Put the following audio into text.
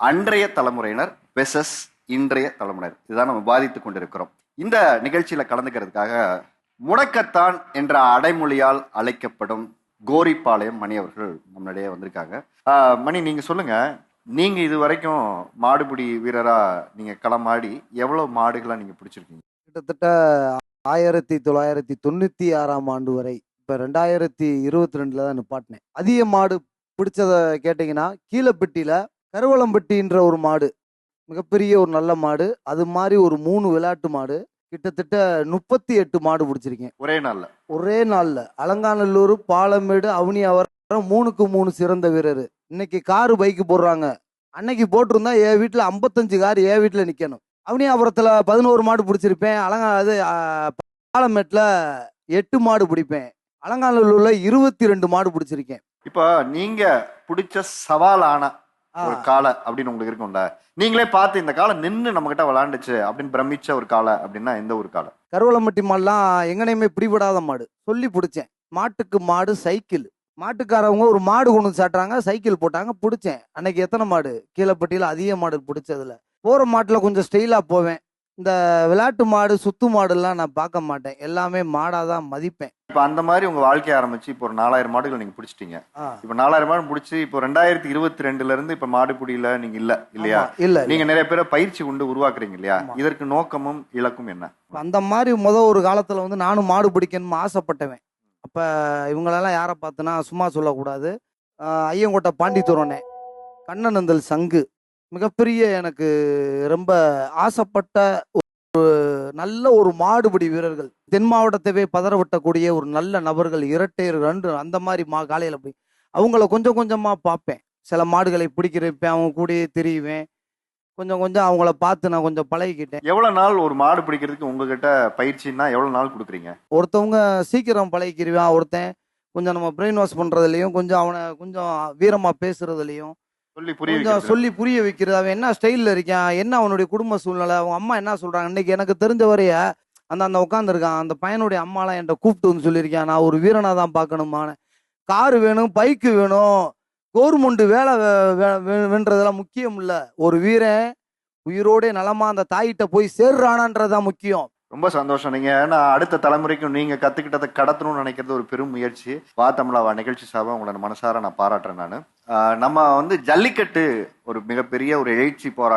அன்றைய தலைமுறையினர் பெசஸ் இன்றைய தலைமுறையினர். இதுதான் நம்ம பாதித்துக் கொண்டிருக்கிறோம். இந்த நிகழ்ச்சியில கலந்துக்கிறதுக்காக முடக்கத்தான் என்ற அடைமொழியால் அழைக்கப்படும் கோரிப்பாளையம் மணி அவர்கள் நம்மளிடையே வந்திருக்காங்க. மணி நீங்க சொல்லுங்க. நீங்க இது வரைக்கும் மாடுபிடி வீரரா நீங்க களமாடி எவ்வளவு மாடுகளாக நீங்க பிடிச்சிருக்கீங்க? கிட்டத்தட்ட ஆயிரத்தி தொள்ளாயிரத்தி தொண்ணூத்தி ஆறாம் ஆண்டு வரை இப்ப ரெண்டாயிரத்தி இருபத்தி ரெண்டுல தான் நிப்பாட்டினேன். அதிக மாடு பிடிச்சத கேட்டீங்கன்னா கீழப்பட்டியில கருவளம்பட்டின்ற ஒரு மாடு மிகப்பெரிய ஒரு நல்ல மாடு. அது மாதிரி ஒரு மூணு விளையாட்டு மாடு. கிட்டத்தட்ட முப்பத்தி எட்டு மாடு பிடிச்சிருக்கேன். ஒரே நாள்ல. ஒரே நாள்ல. அலங்காநல்லூர் பாலமேடு அவனி அவர் மூணுக்கு மூணு சிறந்த வீரர். இன்னைக்கு காரு பைக்கு போடுறாங்க. அன்னைக்கு போட்டிருந்தா என் வீட்டுல ஐம்பத்தஞ்சு கார் என் வீட்டுல நிக்கணும். அவனியாபுரத்துல பதினோரு மாடு பிடிச்சிருப்பேன். அலங்கா அது பாலமேட்டுல எட்டு மாடு பிடிப்பேன். அலங்காநல்லூர்ல இருபத்தி ரெண்டு மாடு பிடிச்சிருக்கேன். இப்போ நீங்க பிடிச்ச சவாலான ஒரு காலை அப்படின்னு உங்களுக்கு இருக்கும்ல. நீங்களே பார்த்து இந்த காலை நின்று நம்ம கிட்ட விளாண்டுச்சு அப்படின்னு பிரமிச்ச ஒரு காலை அப்படின்னா எந்த ஒரு காலை கருவளம்பட்டி மாடுலாம் எங்கனையுமே பிடிபடாத மாடு. சொல்லி பிடிச்சேன். மாட்டுக்கு மாடு சைக்கிள். மாட்டுக்காரவங்க ஒரு மாடு கொண்டு வந்து சாட்டுறாங்க சைக்கிள் போட்டாங்க பிடிச்சேன். அன்னைக்கு எத்தனை மாடு? கீழப்பட்டியில அதிக மாடு பிடிச்சதுல. போற மாட்டுல கொஞ்சம் ஸ்டைலா போவேன். இந்த விளையாட்டு மாடு சுத்து மாடுலாம் நான் பார்க்க மாட்டேன். எல்லாமே மாடா தான் மதிப்பேன். இப்போ அந்த மாதிரி உங்க வாழ்க்கைய ஆரம்பிச்சு இப்போ ஒரு நாலாயிரம் மாடுகள் நீங்க பிடிச்சிட்டீங்க. இப்போ நாலாயிரம் மாடு பிடிச்சி இப்போ ரெண்டாயிரத்தி இருபத்தி ரெண்டுல இருந்து இப்போ மாடுபிடியில நீங்க இல்ல இல்லையா? இல்ல இல்ல. நீங்க நிறைய பேரை பயிற்சி கொண்டு உருவாக்குறீங்க இல்லையா. இதற்கு நோக்கமும் இலக்கும் என்ன? அந்த மாதிரி முத ஒரு காலத்துல வந்து நானும் மாடு பிடிக்கணும்னு ஆசைப்பட்டவன். அப்ப இவங்களெல்லாம் யாரை பார்த்தனா சும்மா சொல்லக்கூடாது. ஐயங்கோட்டை பாண்டித்துறனே. கண்ணனந்தல் சங்கு. மிகப்பெரிய எனக்கு ரொம்ப ஆசைப்பட்ட ஒரு நல்ல ஒரு மாடுபிடி வீரர்கள். தென் மாவட்டத்தவே பதற விட்டக்கூடிய ஒரு நல்ல நபர்கள் இரட்டையர் ரெண்டு அந்த மாதிரி மா காலையில் போய் அவங்கள கொஞ்சம் கொஞ்சமா பார்ப்பேன். சில மாடுகளை பிடிக்கிறப்பேன் அவங்க கூடயே திரியுவேன் கொஞ்சம் கொஞ்சம் அவங்கள பார்த்து நான் கொஞ்சம் பழகிக்கிட்டேன். எவ்வளவு நாள் ஒரு மாடு பிடிக்கிறதுக்கு உங்ககிட்ட பயிற்சின்னா எவ்வளவு நாள் கொடுக்குறீங்க? ஒருத்தவங்க சீக்கிரம் பழகிக்கிருவான். ஒருத்தன் கொஞ்சம் நம்ம பிரெயின் வாஷ் பண்றதுலயும் கொஞ்சம் அவனை கொஞ்சம் வீரமா பேசுறதுலயும் சொல்லி புரிய. சொல்லி புரிய வைக்கிறது. அவன் என்ன ஸ்டைல்ல இருக்கான்? என்ன அவனுடைய குடும்ப சூழ்நிலை? அவங்க அம்மா என்ன சொல்றாங்க? இன்னைக்கு எனக்கு தெரிஞ்ச வரைய அந்த அந்த உட்காந்துருக்கான் அந்த பையனுடைய அம்மாலாம் என்கிட்ட கூப்பிட்டு வந்து சொல்லியிருக்கான். நான் ஒரு வீரனா தான் பார்க்கணுமான காரு வேணும் பைக்கு வேணும். கவர்மெண்ட் வேலை வே- வே- வே- வேண்டதெல்லாம் முக்கியம் இல்ல. ஒரு வீரன் உயிரோட நலமா அந்த தாயிட்ட போய் சேர்றானான்றதுதான் முக்கியம். ரொம்ப சந்தோஷம். நீங்க ஏன்னா அடுத்த தலைமுறைக்கும் நீங்க கத்துக்கிட்டதை கடத்தணும்னு நினைக்கிறது ஒரு பெரும் முயற்சி. வா தமிழாவா நிகழ்ச்சி சார்பாக உங்களோட மனசார நான் பாராட்டுறேன் நான். நம்ம வந்து ஜல்லிக்கட்டு ஒரு மிகப்பெரிய ஒரு எழுச்சி போராட்டம்